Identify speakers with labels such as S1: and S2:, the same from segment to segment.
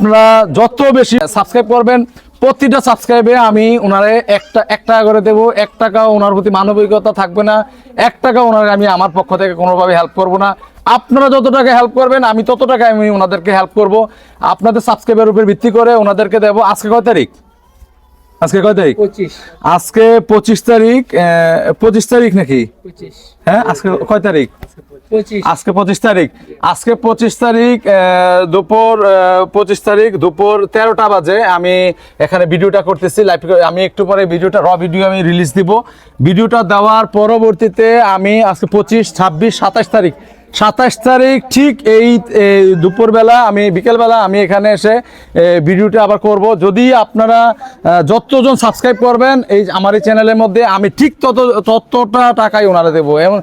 S1: আপনারা যত বেশি সাবস্ক্রাইব করবেন, প্রতিটা সাবস্ক্রাইবে আমি ওনারে একটা এক টাকা করে দেবো। এক টাকা ওনার প্রতি মানবিকতা থাকবে না। এক টাকা ওনারে আমি আমার পক্ষ থেকে কোনোভাবে হেল্প করব না। আপনারা যত টাকা হেল্প করবেন, আমি তত টাকা আমি ওনাদেরকে হেল্প করব। আপনাদের সাবস্ক্রাইবের উপর ভিত্তি করে ওনাদেরকে দেবো। আজকে কয় তারিখ? আজকে কয় তারিখ? আজকে পঁচিশ তারিখ পঁচিশ তারিখ নাকি? হ্যাঁ আজকে কয় তারিখ? আজকে পঁচিশ তারিখ। আজকে পঁচিশ তারিখ দুপুর পঁচিশ তারিখ দুপুর তেরোটা বাজে। আমি এখানে ভিডিওটা করতেছি লাইভ আমি একটু পরে ভিডিওটা র ভিডিও আমি রিলিজ দিব। ভিডিওটা দেওয়ার পরবর্তীতে আমি আজকে পঁচিশ ছাব্বিশ সাতাশ তারিখ সাতাশ তারিখ ঠিক এই দুপুরবেলা আমি বিকেলবেলা আমি এখানে এসে ভিডিওটা আবার করব। যদি আপনারা যতজন সাবস্ক্রাইব করবেন এই আমার এই চ্যানেলের মধ্যে আমি ঠিক তত ততটা টাকাই ওনারা দেবো। এবং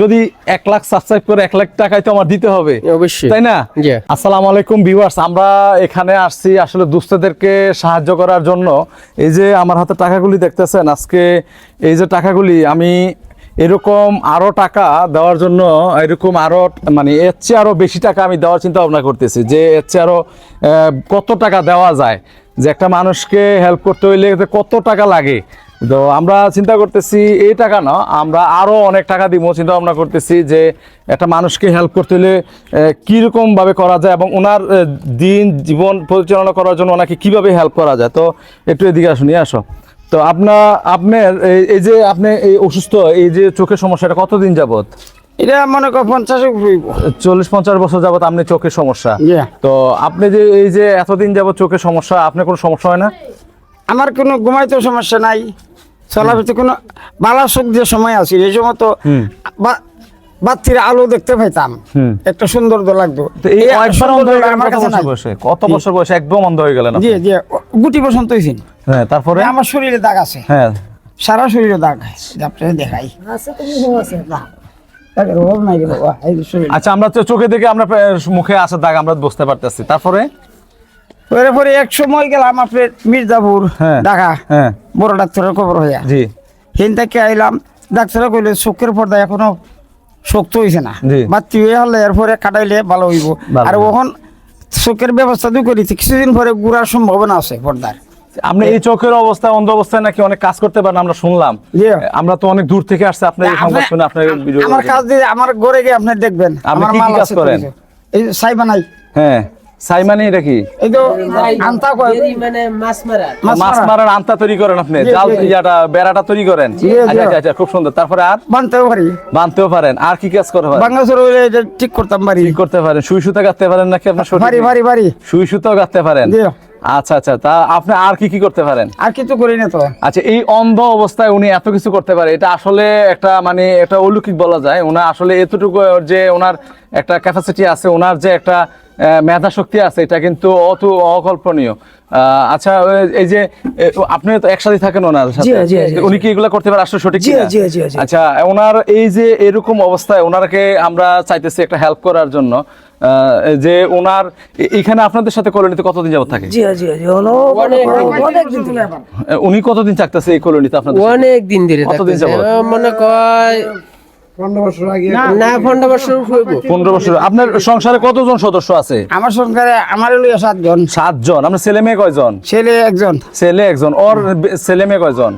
S1: যদি এক লাখ সাবস্ক্রাইব করে এক লাখ টাকাই তো আমার দিতে হবে।
S2: অবশ্যই।
S1: তাই না। আসসালামু আলাইকুম ভিউয়ার্স আমরা এখানে আসছি আসলে দুস্থদেরকে সাহায্য করার জন্য। এই যে আমার হাতে টাকাগুলি দেখতেছেন আজকে এই যে টাকাগুলি আমি এরকম আরও টাকা দেওয়ার জন্য এরকম আরও মানে এর চেয়ে আরও বেশি টাকা আমি দেওয়ার চিন্তা ভাবনা করতেছি যে এর চেয়ে আরও আহ, কত টাকা দেওয়া যায়? যে একটা মানুষকে হেল্প করতে হইলে কত টাকা লাগে? তো আমরা চিন্তা করতেছি এই টাকা না আমরা আরও অনেক টাকা দিব চিন্তা ভাবনা করতেছি যে একটা মানুষকে হেল্প করতে হলে আহ, কীরকম ভাবে করা যায় এবং ওনার দিন জীবন পরিচালনা করার জন্য ওনাকে কীভাবে হেল্প করা যায়? তো একটু এদিকে আসুন আসো। তো আপনার আপনার এই- যে আপনি এই অসুস্থ এই যে চোখের সমস্যা এটা কতদিন যাবত
S2: এটা মনে কর পঞ্চাশ
S1: চল্লিশ পঞ্চাশ বছর যাবত আপনি চোখের সমস্যা. তো আপনি যে এই যে এতদিন যাবত চোখের সমস্যা আপনার কোনো সমস্যা হয় না?
S2: আমার কোনো ঘুমাইতে সমস্যা নাই চলাফিতে কোনো বালা সুখ দিয়ে সময় আছে এই সময় তো বা- বাতির আলো দেখতে পাইতাম। একটা সুন্দর তো লাগতো। আমার
S1: কত
S2: কাছে
S1: বছর বয়সে? কত বছর বয়সে? একদম অন্ধ হয়ে গেলেন?
S2: জি জি গুটি বসন্ত হয়েছে।
S1: হ্যাঁ তারপরে?
S2: আমার শরীরে দাগ আছে।
S1: হ্যাঁ।
S2: সারা শরীরে দাগ আছে। দেখাই।
S1: আচ্ছা আমরা তো চোখে দেখে আমরা মুখে আসার দাগ আমরা বুঝতে পারতেছি। তারপরে?
S2: পরে পরে এক সময় গেলাম আপনার মির্জাপুর
S1: হ্যাঁ।
S2: ঢাকা।
S1: হ্যাঁ।
S2: বড় ডাক্তারের খবর হইয়া।
S1: জি।
S2: হেন থেকে আইলাম। ডাক্তারে কইলে চোখের পর্দা এখনও শক্ত হয়েছে না। বাতি হয়ে হলে এরপরে কাটাইলে ভালো হইব। আর। ওখন চোখের ব্যবস্থা তো করেছি কিছুদিন পরে গুড়ার সম্ভাবনা আছে পর্দার।
S1: আপনি এই চোখের অবস্থা অন্ধ অবস্থায় নাকি অনেক কাজ করতে পারেন আমরা শুনলাম। আমরা তো অনেক দূর থেকে আসছে আপনার এই সংবাদ শুনে আপনার ভিডিও
S2: আমার কাজ দিয়ে আমার ঘরে গিয়ে আপনি দেখবেন আমার
S1: কি
S2: মাল
S1: কাজ
S2: করেন?
S1: করেন?
S2: সাইবা নাই। যে সাই
S1: হ্যাঁ এটা কি?
S2: এই তো আনতা কয়?
S3: মানে মাছ মারা
S2: মাছ
S1: মারার। আন্তা তৈরি করেন আপনি জাল ইয়াটা বেড়াটা তৈরি করেন। আচ্ছা আচ্ছা আচ্ছা খুব সুন্দর। তারপরে আর?
S2: বানতেও পারি।
S1: বানতেও পারেন। আর কি কাজ করে পারেন
S2: বাংলাদেশের এটা ঠিক করতাম পারি
S1: কি করতে পারেন। সুই সুতা গাঁথতে পারেন নাকি আপনার শরীরে?
S2: পারি পারি পারি
S1: সুই সুতাও গাঁথতে পারেন? আচ্ছা আচ্ছা তা আপনি আর কি কি করতে পারেন?
S2: আর কিছু করি না তো।
S1: আচ্ছা এই অন্ধ অবস্থায় উনি এত কিছু করতে পারে এটা আসলে একটা মানে একটা অলৌকিক বলা যায়। ওনার আসলে এতটুকু যে ওনার একটা ক্যাপাসিটি আছে ওনার যে একটা মেধা শক্তি আছে এটা কিন্তু অত অকল্পনীয়। আহ, আচ্ছা এই যে আপনি তো একসাথে থাকেন ওনার সাথে। উনি কি এগুলো করতে পারে আসলে সঠিক
S3: জি, জি, জি, জি।
S1: আচ্ছা ওনার এই যে এরকম অবস্থায় ওনাকে আমরা চাইতেছি একটা হেল্প করার জন্য আহ, যে ওনার এখানে আপনাদের সাথে কলোনিতে কতদিন যাবত থাকে?
S3: জি জি জি হলো অনেক দিন ধরে
S1: আহ, উনি কতদিন থাকতেছে এই কলোনিতে আপনাদের
S3: অনেক দিন ধরে
S1: কতদিন
S3: থাকতেছে।
S1: যাবত?
S3: মনে কয় না পনেরো বছর হইব।
S1: পনেরো বছর। আপনার সংসারে কতজন সদস্য আছে?
S2: আমার সংসারে আমার সাতজন।
S1: সাতজন। আপনার ছেলে মেয়ে কয়জন?
S2: ছেলে একজন।
S1: ছেলে একজন। ওর ছেলে মেয়ে কয়জন?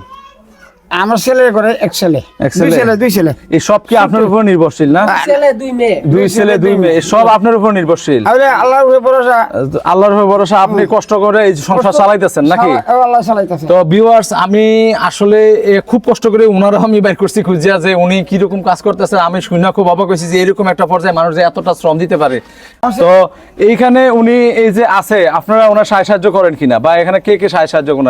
S2: আমার ছেলে করে এক ছেলে দুই
S1: ছেলে?
S2: দুই ছেলে।
S1: এই সব কি আপনার উপর নির্ভরশীল না?
S3: ছেলে দুই মেয়ে।
S1: দুই ছেলে দুই মেয়ে। সব আপনার উপর নির্ভরশীল?
S2: আল্লাহর উপরে ভরসা।
S1: আল্লাহর উপর ভরসা আপনি কষ্ট করে এই সংসার চালাইতেছেন নাকি?
S2: আল্লাহ চালাইতেছে।
S1: তো ভিউয়ার্স আমি আসলে খুব কষ্ট করে উনারও আমি বাইর করছি খুঁজিয়া যে উনি কীরকম কাজ করতেছেন আমি শুনে খুব অবাক হয়েছি যে এরকম একটা পর্যায়ে মানুষ যে এতটা শ্রম দিতে পারে। তো এইখানে উনি এই যে আছে আপনারা ওনার সাহায্য সাহায্য করেন কিনা? বা এখানে কে কে সাহায্য সাহায্য করেন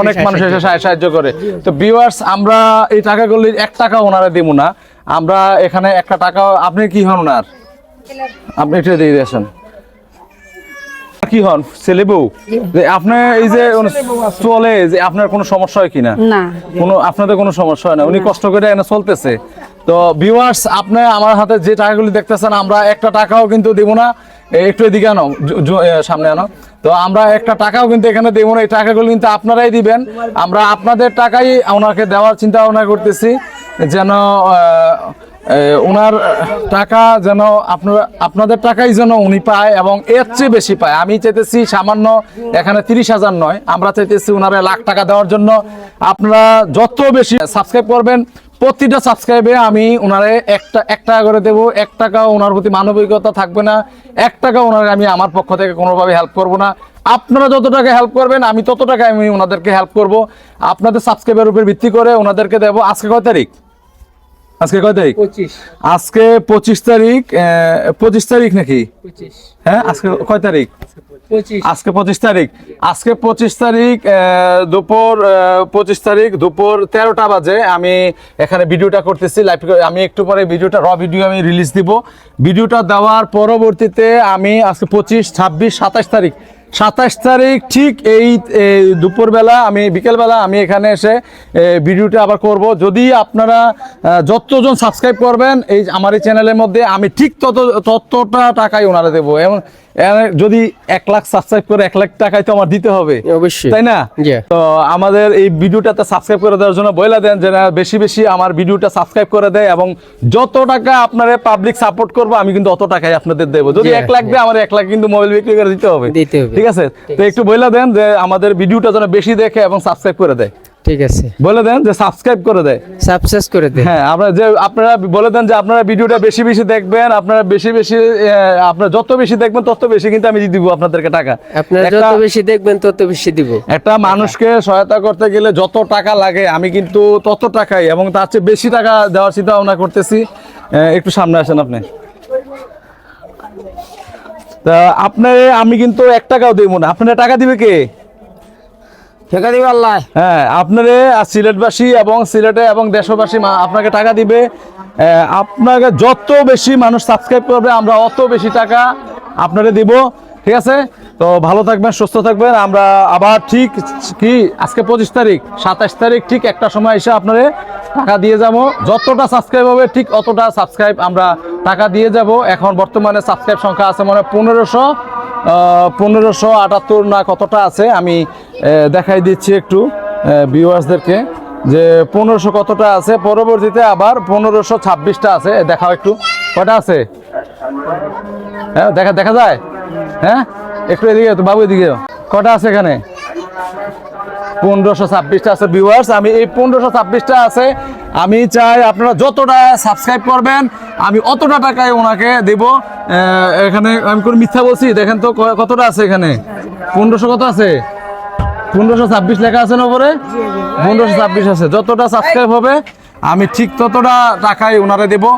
S3: অনেক মানুষ
S1: এসে সাহায্য সাহায্য করে। তো ভিউয়ার্স আমরা এই টাকাগুলির এক টাকা ওনারা দিব না। আমরা এখানে একটা টাকা আপনি কি হন ওনার? আপনি এটা দিয়ে দিয়েছেন কি হন? ছেলে বউ আপনার এই যে চলে যে আপনার কোনো সমস্যা হয় কিনা?
S4: না।
S1: কোনো আপনাদের কোনো সমস্যা হয় না? উনি কষ্ট করে এনে চলতেছে। তো ভিউয়ার্স আপনি আমার হাতে যে টাকাগুলি দেখতেছেন, আমরা একটা টাকাও কিন্তু দেবো না। একটু এদিকে আনো সামনে আনো। তো আমরা একটা টাকাও কিন্তু এখানে দেবো না, এই টাকাগুলো কিন্তু আপনারাই দিবেন। আমরা আপনাদের টাকাই ওনাকে দেওয়ার চিন্তা ভাবনা করতেছি, যেন ওনার টাকা যেন আপনারা, আপনাদের টাকাই যেন উনি পায় এবং এর চেয়ে বেশি পায়। আমি চাইতেছি সামান্য এখানে তিরিশ হাজার নয়, আমরা চাইতেছি ওনারা লাখ টাকা দেওয়ার জন্য। আপনারা যত বেশি সাবস্ক্রাইব করবেন প্রতিটা সাবস্ক্রাইবে আমি ওনারে একটা, এক টাকা করে দেবো, এক টাকা ওনার প্রতি মানবিকতা থাকবে না, এক টাকা ওনারে আমি আমার পক্ষ থেকে কোনোভাবে হেল্প করব না। আপনারা যত টাকা হেল্প করবেন, আমি তত টাকা আমি ওনাদেরকে হেল্প করব। আপনাদের সাবস্ক্রাইবের উপর ভিত্তি করে ওনাদেরকে দেবো। আজকে কয় তারিখ? আজকে কয় তারিখ?
S3: পঁচিশ।
S1: আজকে পঁচিশ তারিখ পঁচিশ তারিখ নাকি? হ্যাঁ আজকে কয় তারিখ? আজকে পঁচিশ তারিখ। আজকে পঁচিশ তারিখ দুপুর পঁচিশ তারিখ দুপুর তেরোটা বাজে। আমি এখানে ভিডিওটা করতেছি লাইভ আমি একটু পরে ভিডিওটা র ভিডিও আমি রিলিজ দিব। ভিডিওটা দেওয়ার পরবর্তীতে আমি আজকে পঁচিশ ছাব্বিশ সাতাশ তারিখ সাতাশ তারিখ ঠিক এই দুপুরবেলা আমি বিকেলবেলা আমি এখানে এসে ভিডিওটা আবার করব। যদি আপনারা যতজন সাবস্ক্রাইব করবেন এই আমার এই চ্যানেলের মধ্যে আমি ঠিক তত ততটা টাকাই ওনারা দেবো। এবং যদি এক লাখ সাবস্ক্রাইব করে এক লাখ টাকাই তো আমার দিতে হবে।
S3: অবশ্যই।
S1: তাই না? তো আমাদের এই ভিডিওটাতে সাবস্ক্রাইব করে দেওয়ার জন্য বলে দেন যে বেশি বেশি আমার ভিডিওটা সাবস্ক্রাইব করে দেয় এবং যত টাকা আপনারা পাবলিক সাপোর্ট করব আমি কিন্তু অত টাকাই আপনাদের দেবো। যদি এক লাখ। দেয় আমার এক লাখ কিন্তু মোবাইল বিক্রি করে দিতে হবে।
S3: দিতে হবে।
S1: ঠিক আছে? তো একটু বলে দেন যে আমাদের ভিডিওটা যেন বেশি দেখে এবং সাবস্ক্রাইব করে দেয়।
S3: ঠিক আছে।
S1: বলে দেন যে সাবস্ক্রাইব করে দেয়।
S3: সাবসেস করে দে
S1: হ্যাঁ আমরা যে আপনারা বলে দেন যে আপনারা ভিডিওটা বেশি বেশি দেখবেন আপনারা বেশি বেশি আপনারা যত বেশি দেখবেন তত বেশি কিন্তু আমি দিয়ে দিব আপনাদেরকে টাকা।
S3: আপনারা যত বেশি দেখবেন তত বেশি দিব।
S1: একটা মানুষকে সহায়তা করতে গেলে যত টাকা লাগে আমি কিন্তু তত টাকাই এবং তার চেয়ে বেশি টাকা দেওয়ার চিন্তা ভাবনা করতেছি। একটু সামনে আসেন আপনি। তা আপনি আমি কিন্তু এক টাকাও দেবো না। আপনারা টাকা দিবে কে?
S2: ঠেকা দিবে আল্লাহ।
S1: হ্যাঁ আপনারে সিলেটবাসী এবং সিলেটে এবং দেশবাসী আপনাকে টাকা দিবে। আপনাকে যত বেশি মানুষ সাবস্ক্রাইব করবে আমরা অত বেশি টাকা আপনারে দিব। ঠিক আছে? তো ভালো থাকবেন সুস্থ থাকবেন। আমরা আবার ঠিক কি আজকে পঁচিশ তারিখ সাতাশ তারিখ ঠিক একটা সময় এসে আপনারে টাকা দিয়ে যাব। যতটা সাবস্ক্রাইব হবে ঠিক অতটা সাবস্ক্রাইব আমরা টাকা দিয়ে যাব। এখন বর্তমানে সাবস্ক্রাইব সংখ্যা আছে মানে পনেরোশো পনেরোশো আটাত্তর না কতটা আছে, আমি দেখাই দিচ্ছি একটু ভিউয়ার্সদেরকে যে পনেরোশো কতটা আছে, পরবর্তীতে আবার পনেরোশো ছাব্বিশটা আছে দেখাও একটু কটা আছে? হ্যাঁ দেখা দেখা যায়? হ্যাঁ? একটু এদিকে বাবু এদিকে। কটা আছে এখানে? পনেরোশো ছাব্বিশটা আছে ভিউয়ার্স আমি এই পনেরোশো ছাব্বিশটা আছে। আমি চাই আপনারা যতটা সাবস্ক্রাইব করবেন আমি অতটা টাকায় ওনাকে দেব। এখানে আমি কোনো মিথ্যা বলছি দেখেন তো কতটা আছে এখানে? পনেরোশো কত আছে? পনেরোশো ছাব্বিশ লেখা আছে না উপরে? পনেরোশো ছাব্বিশ আছে। যতটা সাবস্ক্রাইব হবে আমি ঠিক ততটা টাকায় ওনারে দেবো।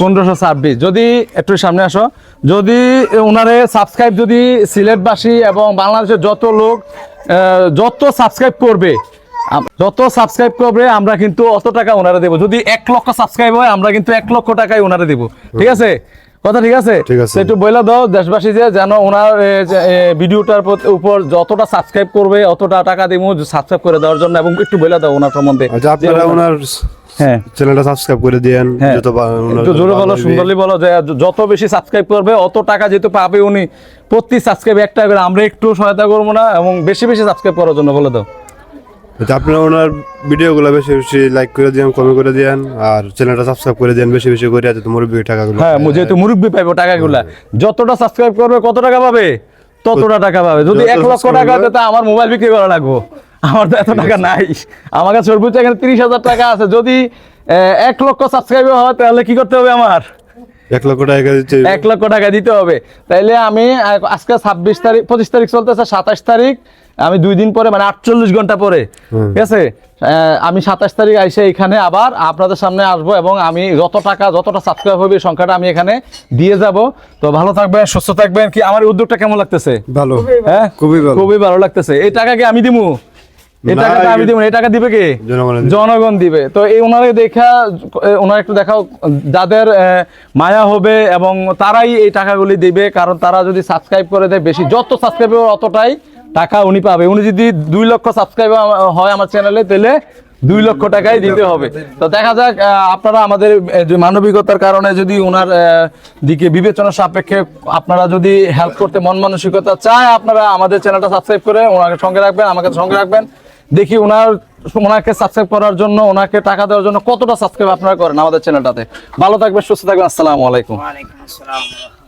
S1: পনেরোশো ছাব্বিশ। যদি একটু সামনে আসো যদি ওনারে সাবস্ক্রাইব যদি সিলেটবাসী এবং বাংলাদেশের যত লোক যত সাবস্ক্রাইব করবে যত সাবস্ক্রাইব করবে আমরা কিন্তু অত টাকা ওনারা দেবো। যদি এক লক্ষ সাবস্ক্রাইব হয় আমরা কিন্তু এক লক্ষ টাকায় ওনারা দেবো। ঠিক আছে? কথা ঠিক আছে? একটু বলে দাও দেশবাসী যে যেন ওনার ভিডিওটার উপর যতটা সাবস্ক্রাইব করবে অতটা টাকা দিব সাবস্ক্রাইব করে দেওয়ার জন্য এবং একটু বলে দাও ওনার সম্বন্ধে।
S4: আচ্ছা আপনারা ওনার
S1: হ্যাঁ।
S4: চ্যানেলটা সাবস্ক্রাইব করে দিয়েন
S1: হ্যাঁ।
S4: যত
S1: একটু জোরে বলো সুন্দরলি বলো যে যত বেশি সাবস্ক্রাইব করবে অত টাকা যেহেতু পাবে উনি প্রতি সাবস্ক্রাইব করে আমরা একটু সহায়তা করব না এবং বেশি বেশি সাবস্ক্রাইব করার জন্য বলে দাও।
S4: আচ্ছা আপনারা ওনার ভিডিওগুলো বেশি বেশি লাইক করে দিয়েন কমেন্ট করে দিয়েন আর চ্যানেলটা সাবস্ক্রাইব করে দেন বেশি বেশি করে যাতে মুরব্বী টাকাগুলো
S1: হ্যাঁ যেহেতু মুরব্বী পাইবো টাকাগুলা যতটা সাবস্ক্রাইব করবে কত টাকা পাবে? ততটা টাকা পাবে। যদি এক লক্ষ টাকা হতো আমার মোবাইল বিক্রি করা লাগবো। আমার তো এত টাকা নাই। আমার কাছে সর্বোচ্চ এখানে তিরিশ হাজার টাকা আছে। যদি এক লক্ষ সাবস্ক্রাইবার হয় তাহলে কি করতে হবে আমার?
S4: এক লক্ষ টাকা দিচ্ছে
S1: এক লক্ষ টাকা দিতে হবে। তাইলে আমি আজকে ছাব্বিশ তারিখ পঁচিশ তারিখ চলতেছে সাতাশ তারিখ। আমি দুই দিন পরে মানে আটচল্লিশ ঘণ্টা পরে। ঠিক আছে? আমি সাতাশ তারিখ আইসে এখানে আবার আপনাদের সামনে আসব এবং আমি যত টাকা যতটা সাবস্ক্রাইব হবে সংখ্যাটা আমি এখানে দিয়ে যাব। তো ভালো থাকবেন সুস্থ থাকবেন। কি আমার উদ্যোগটা কেমন লাগতেছে?
S4: ভালো।
S1: হ্যাঁ?
S4: খুবই ভালো।
S1: খুবই ভালো লাগতেছে। এই টাকা কি আমি দিমু? এই
S4: না,
S1: টাকাটা আমি
S4: এই-
S1: দিব না, এই টাকা দিবে কে। জনগণ দিবে। তো এই ওনারে দেখা ওনার একটু দেখাও যাদের মায়া হবে এবং তারাই এই টাকাগুলি দিবে কারণ তারা যদি সাবস্ক্রাইব করে দেয় বেশি যত সাবস্ক্রাইব অতটাই টাকা উনি পাবে। উনি যদি দুই লক্ষ সাবস্ক্রাইব হয় আমার চ্যানেলে তাহলে দুই লক্ষ টাকাই দিতে হবে। তো দেখা যাক আপনারা আমাদের যে মানবিকতার কারণে যদি ওনার আহ, দিকে বিবেচনা সাপেক্ষে আপনারা যদি হেল্প করতে মন মানসিকতা চায় আপনারা আমাদের চ্যানেলটা সাবস্ক্রাইব করে ওনাকে সঙ্গে রাখবেন আমাকে সঙ্গে রাখবেন। দেখি ওনার, ওনাকে সাবস্ক্রাইব করার জন্য, ওনাকে টাকা দেওয়ার জন্য কতটা সাবস্ক্রাইব আপনারা করেন আমাদের চ্যানেলটাতে ভালো থাকবেন, সুস্থ থাকবেন, আসসালামু আলাইকুম।
S2: ওয়ালাইকুম আসসালাম।